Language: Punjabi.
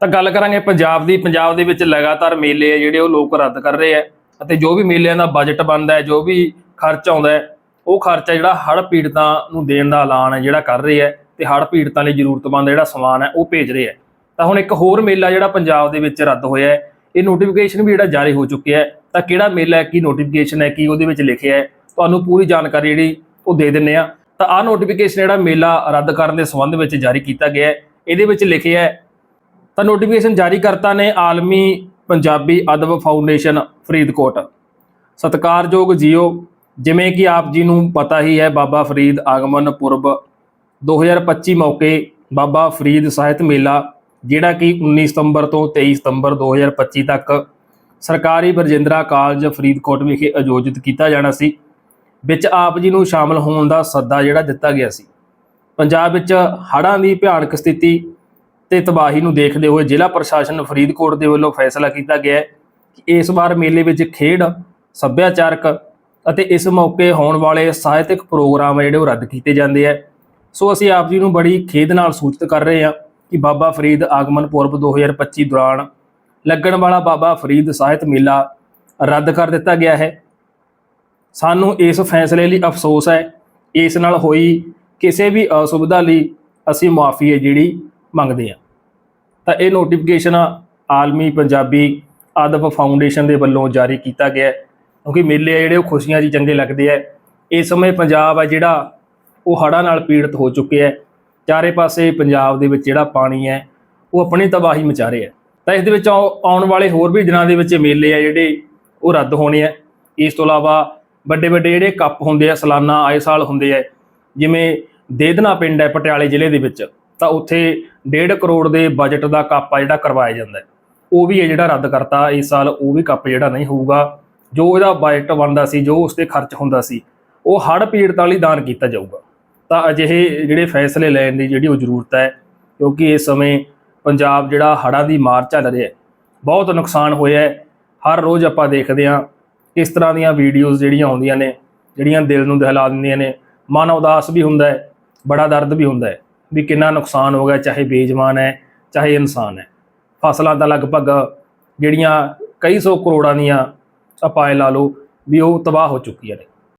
ਤਾਂ ਗੱਲ ਕਰਾਂਗੇ ਪੰਜਾਬ ਦੀ। ਪੰਜਾਬ ਦੇ ਵਿੱਚ ਲਗਾਤਾਰ ਮੇਲੇ ਆ ਜਿਹੜੇ ਉਹ ਲੋਕ ਰੱਦ ਕਰ ਰਹੇ ਆ ਅਤੇ ਜੋ ਵੀ ਮੇਲਿਆਂ ਦਾ ਬਜਟ ਬਣਦਾ ਹੈ, ਜੋ ਵੀ ਖਰਚ ਆਉਂਦਾ ਹੈ, ਉਹ ਖਰਚਾ ਜਿਹੜਾ ਹੜ੍ਹ ਪੀੜਤਾਂ ਨੂੰ ਦੇਣ ਦਾ ਐਲਾਨ ਹੈ, ਜਿਹੜਾ ਕਰ ਰਹੇ ਆ ਤੇ ਹੜ੍ਹ ਪੀੜਤਾਂ ਲਈ ਜ਼ਰੂਰਤਮੰਦ ਜਿਹੜਾ ਸਮਾਨ ਹੈ, ਉਹ ਭੇਜ ਰਹੇ ਆ। ਤਾਂ ਹੁਣ ਇੱਕ ਹੋਰ ਮੇਲਾ ਜਿਹੜਾ ਪੰਜਾਬ ਦੇ ਵਿੱਚ ਰੱਦ ਹੋਇਆ ਹੈ, ਇਹ ਨੋਟੀਫਿਕੇਸ਼ਨ ਵੀ ਜਿਹੜਾ ਜਾਰੀ ਹੋ ਚੁੱਕਿਆ ਹੈ। ਤਾਂ ਕਿਹੜਾ ਮੇਲਾ ਹੈ, ਕੀ ਨੋਟੀਫਿਕੇਸ਼ਨ ਹੈ, ਕੀ ਉਹਦੇ ਵਿੱਚ ਲਿਖਿਆ ਹੈ, ਤੁਹਾਨੂੰ ਪੂਰੀ ਜਾਣਕਾਰੀ ਜਿਹੜੀ ਉਹ ਦੇ ਦਿੰਨੇ ਆ ਤਾਂ ਆਹ ਨੋਟੀਫਿਕੇਸ਼ਨ ਜਿਹੜਾ ਮੇਲਾ ਰੱਦ ਕਰਨ ਦੇ ਸੰਬੰਧ ਵਿੱਚ ਜਾਰੀ ਕੀਤਾ ਗਿਆ ਹੈ, ਇਹਦੇ ਵਿੱਚ ਲਿਖਿਆ ਹੈ ਤਾਂ ਨੋਟੀਫਿਕੇਸ਼ਨ ਜਾਰੀ ਕਰਤਾ ਨੇ ਆਲਮੀ ਪੰਜਾਬੀ ਅਦਬ ਫਾਊਂਡੇਸ਼ਨ ਫਰੀਦਕੋਟ। ਸਤਿਕਾਰਯੋਗ ਜੀਓ, ਜਿਵੇਂ ਕਿ ਆਪ ਜੀ ਨੂੰ ਪਤਾ ਹੀ ਹੈ, ਬਾਬਾ ਫਰੀਦ ਆਗਮਨ ਪੁਰਬ 2025 ਮੌਕੇ ਬਾਬਾ ਫਰੀਦ ਸਾਹਿਤ ਮੇਲਾ, ਜਿਹੜਾ ਕਿ 19 ਸਤੰਬਰ ਤੋਂ 23 ਸਤੰਬਰ 2025 ਤੱਕ ਸਰਕਾਰੀ ਬਰਜਿੰਦਰਾ ਕਾਲਜ ਫਰੀਦਕੋਟ ਵਿਖੇ ਆਯੋਜਿਤ ਕੀਤਾ ਜਾਣਾ ਸੀ। ਵਿੱਚ ਆਪ ਜੀ ਨੂੰ ਸ਼ਾਮਲ ਹੋਣ ਦਾ ਸੱਦਾ ਜਿਹੜਾ ਦਿੱਤਾ ਗਿਆ ਸੀ। ਪੰਜਾਬ ਵਿੱਚ ਹੜ੍ਹਾਂ ਦੀ ਭਿਆਨਕ ਸਥਿਤੀ ਤੇ ਤਬਾਹੀ ਨੂੰ ਦੇਖਦੇ ਹੋਏ ਜ਼ਿਲ੍ਹਾ ਪ੍ਰਸ਼ਾਸਨ ਫਰੀਦਕੋਟ ਦੇ ਵੱਲੋਂ ਫੈਸਲਾ ਕੀਤਾ ਗਿਆ ਹੈ ਕਿ ਇਸ ਵਾਰ ਮੇਲੇ ਵਿੱਚ ਖੇਡ, ਸੱਭਿਆਚਾਰਕ ਅਤੇ ਇਸ ਮੌਕੇ ਹੋਣ ਵਾਲੇ ਸਾਹਿਤਕ ਪ੍ਰੋਗਰਾਮ ਆ ਜਿਹੜੇ ਉਹ ਰੱਦ ਕੀਤੇ ਜਾਂਦੇ ਆ ਸੋ ਅਸੀਂ ਆਪ ਜੀ ਨੂੰ ਬੜੀ ਖੇਦ ਨਾਲ ਸੂਚਿਤ ਕਰ ਰਹੇ ਹਾਂ ਕਿ ਬਾਬਾ ਫਰੀਦ ਆਗਮਨ ਪੁਰਬ 2025 ਦੌਰਾਨ ਲੱਗਣ ਵਾਲਾ ਬਾਬਾ ਫਰੀਦ ਸਾਹਿਤ ਮੇਲਾ ਰੱਦ ਕਰ ਦਿੱਤਾ ਗਿਆ ਹੈ। ਸਾਨੂੰ ਇਸ ਫੈਸਲੇ ਲਈ ਅਫਸੋਸ ਹੈ। ਇਸ ਨਾਲ ਹੋਈ ਕਿਸੇ ਵੀ ਅਸੁਵਿਧਾ ਲਈ ਅਸੀਂ ਮੁਆਫੀ ਹੈ ਜਿਹੜੀ ਮੰਗਦੇ ਹਾਂ ਤਾਂ ਇਹ ਨੋਟੀਫਿਕੇਸ਼ਨ ਆਲਮੀ ਪੰਜਾਬੀ ਅਦਬ ਫਾਊਂਡੇਸ਼ਨ ਦੇ ਵੱਲੋਂ ਜਾਰੀ ਕੀਤਾ ਗਿਆ ਕਿਉਂਕਿ ਮੇਲੇ ਆ ਜਿਹੜੇ, ਉਹ ਖੁਸ਼ੀਆਂ 'ਚ ਚੰਗੇ ਲੱਗਦੇ ਆ। ਇਸ ਸਮੇਂ ਪੰਜਾਬ ਆ ਜਿਹੜਾ, ਉਹ ਹੜ੍ਹਾਂ ਨਾਲ ਪੀੜਤ ਹੋ ਚੁੱਕਿਆ ਹੈ। ਚਾਰੇ ਪਾਸੇ ਪੰਜਾਬ ਦੇ ਵਿੱਚ ਜਿਹੜਾ ਪਾਣੀ ਹੈ, ਉਹ ਆਪਣੀ ਤਬਾਹੀ ਮਚਾ ਰਿਹਾ ਤਾਂ ਇਸ ਦੇ ਵਿੱਚ ਆਉ- ਆਉਣ ਵਾਲੇ ਹੋਰ ਵੀ ਦਿਨਾਂ ਦੇ ਵਿੱਚ ਮੇਲੇ ਆ ਜਿਹੜੇ, ਉਹ ਰੱਦ ਹੋਣੇ ਆ। ਇਸ ਤੋਂ ਇਲਾਵਾ ਵੱਡੇ ਵੱਡੇ ਜਿਹੜੇ ਕੱਪ ਹੁੰਦੇ ਆ, ਸਾਲਾਨਾ ਆਏ ਸਾਲ ਹੁੰਦੇ ਆ, ਜਿਵੇਂ ਦੇਦਨਾ ਪਿੰਡ ਹੈ ਪਟਿਆਲੇ ਜ਼ਿਲ੍ਹੇ ਦੇ ਵਿੱਚ, ਤਾਂ ਉੱਥੇ 1.5 ਕਰੋੜ ਦੇ ਬਜਟ ਦਾ ਕੱਪ ਆ ਜਿਹੜਾ ਕਰਵਾਇਆ ਜਾਂਦਾ ਉਹ ਵੀ ਇਹ ਜਿਹੜਾ ਰੱਦ ਕਰਤਾ ਇਸ ਸਾਲ ਉਹ ਵੀ ਕੱਪ ਜਿਹੜਾ ਨਹੀਂ ਹੋਊਗਾ। ਜੋ ਇਹਦਾ ਬਜਟ ਬਣਦਾ ਸੀ, ਜੋ ਉਸ ਤੇ ਖਰਚ ਹੁੰਦਾ ਸੀ, ਉਹ ਹੜ੍ਹ ਪੀੜਤਾਂ ਲਈ ਦਾਨ ਕੀਤਾ ਜਾਊਗਾ। ਤਾਂ ਅਜਿਹੇ ਜਿਹੜੇ ਫੈਸਲੇ ਲੈਣ ਦੀ ਜਿਹੜੀ ਉਹ ਜ਼ਰੂਰਤ ਹੈ, ਕਿਉਂਕਿ ਇਸ ਸਮੇਂ ਪੰਜਾਬ ਜਿਹੜਾ ਹੜ੍ਹਾਂ ਦੀ ਮਾਰ ਚੱਲ ਰਿਹਾ ਹੈ, ਬਹੁਤ ਨੁਕਸਾਨ ਹੋਇਆ ਹੈ। ਹਰ ਰੋਜ਼ ਆਪਾਂ ਦੇਖਦੇ ਹਾਂ ਇਸ ਤਰ੍ਹਾਂ ਦੀਆਂ ਵੀਡੀਓਜ਼ ਜਿਹੜੀਆਂ ਆਉਂਦੀਆਂ ਨੇ, ਜਿਹੜੀਆਂ ਦਿਲ ਨੂੰ ਦਹਿਲਾ ਦਿੰਦੀਆਂ ਨੇ, ਮਨ ਉਦਾਸ ਵੀ ਹੁੰਦਾ ਹੈ, ਬੜਾ ਦਰਦ ਵੀ ਹੁੰਦਾ ਹੈ। ਵੀ ਕਿੰਨਾ ਨੁਕਸਾਨ ਹੋ ਗਿਆ, ਚਾਹੇ ਬੇਜਮਾਨ ਹੈ, ਚਾਹੇ ਇਨਸਾਨ ਹੈ। ਫਸਲਾਂ ਦਾ ਲਗਭਗ ਜਿਹੜੀਆਂ ਕਈ ਸੌ ਕਰੋੜਾਂ ਦੀਆਂ ਆਪਾਂ ਲਾ ਲਓ ਵੀ ਉਹ ਤਬਾਹ ਹੋ ਚੁੱਕੀਆਂ ਨੇ।